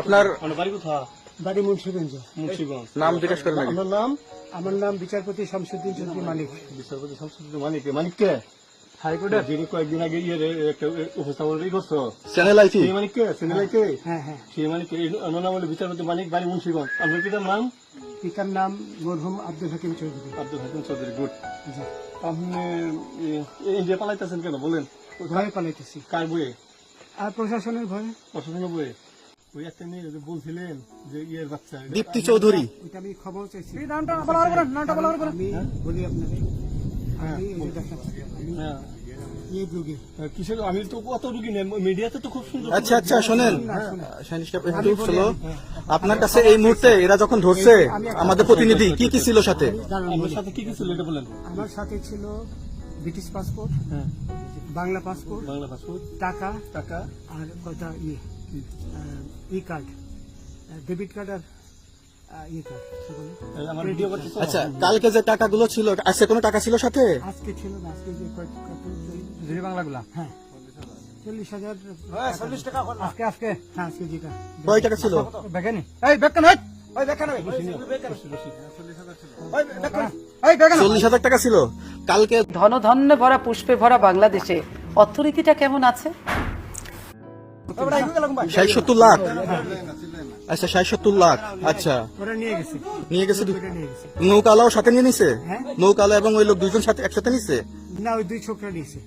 আপনার বাড়ি মুন্সিগঞ্জ। মুন্সিগঞ্জ। নাম জিজ্ঞেস করেন আপনার নাম আমার নাম বিচারপতি শামসুদ্দিন চৌধুরী মালিক বিচারপতি শামসুদ্দিন মানিক। মানিক কে? হাইকোর্টের? যিনি কয়েকদিন আগে ইয়ে উপস্থাপন করছ। Channel IT? সেই মানিক কে? সিনেলাই কে হ্যাঁ হ্যাঁ সেই মানিক আমার নাম হলো বিচারপতি মানিক বাড়ি মুন্সিগঞ্জ। আপনার পিতার নাম? পিতার নাম মরহুম আব্দুল হাকিম চৌধুরী। আব্দুল হাকিম চৌধুরী গুড। আপনি ইন্ডিয়া পালাইতেছেন কেন? বলেন। পালাইতেছি? কার বইয়ে? আর প্রশাসনের ভয়ে? প্রশাসনের বইয়ে ওই একটা যে বলছিলেন যে ইয়ের বাচ্চা দীপ্তি চৌধুরী। ওইটা আমি খবর চাইছি। নামটা আমি হ্যাঁ? আমি তো কত রুগী নেই মিডিয়াতে তো খুব সুন্দর। আচ্ছা আচ্ছা শোনেন। শাইনিশ কাপ একটু স্লো আপনার কাছে এই মুহূর্তে এরা যখন ধরছে আমাদের প্রতিনিধি কি কি ছিল সাথে? বলি। সাথে কি কি ছিল এটা বলেন। আমার সাথে ছিল ব্রিটিশ পাসপোর্ট হ্যাঁ। বাংলা পাসপোর্ট বাংলা পাসপোর্ট টাকা টাকা আর কটা ইয়ে? ই কার্ড ডেবিট কার্ড আর ই কার্ড কি বলে? এই আমার ভিডিও করতে আচ্ছা কালকে যে টাকাগুলো ছিল আজকে কোনো টাকা ছিল সাথে? আজকে ছিল না আজকে যে বাংলাগুলা? হ্যাঁ। চল্লিশ হাজার চল্লিশ টাকা আজকে আজকে। হ্যাঁ আজকে যেটা। কয় টাকা ছিল? এই হয় ওই বেগান চল্লিশ হাজার টাকা ছিল। কালকে ধনধান্যে ভরা পুষ্পে ভরা বাংলাদেশে। অর্থনীতিটা কেমন আছে? ষাট সত্তর লাখ। আচ্ছা ষাট সত্তর লাখ। আচ্ছা। নিয়ে গেছে। নৌকালাও সাথে নিয়ে নিছে? হ্যাঁ। নৌকালা এবং ওই লোক দুইজন সাথে একসাথে নিছে? না ওই দুই ছোকরা নিয়েছে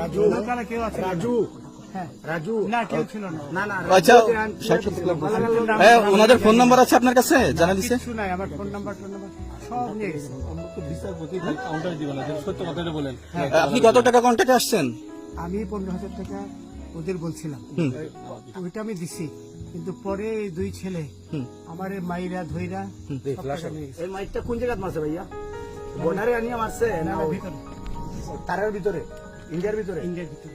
রাজু। নৌকালা কেউ আছে? রাজু। রাজু না কেউ ছিল না। না না আচ্ছা হ্যাঁ ওনাদের ফোন নাম্বার আছে আপনার কাছে? জানা দিছে? কিছু নাই আমার ফোন নাম্বার ফোন নাম্বার সব নিয়ে গেছে আমরা তো বিচারপতি কাউন্টার দিবেন না সত্য কথাটা বলেন। আপনি কত টাকা কন্ট্যাক্টে আসছেন? আমি পনেরো হাজার টাকা ওদের বলছিলাম। ওইটা আমি দিছি কিন্তু পরে দুই ছেলে আমার মাইরা ধইরা গেছে। এই মাইকটা কোন জায়গায় মারছে ভাইয়া? বর্ডারে আনিয়ে মারছে না ভিতরে। তারের ভিতরে? ইন্ডিয়ার ভিতরে? ইন্ডিয়ার ভিতরে।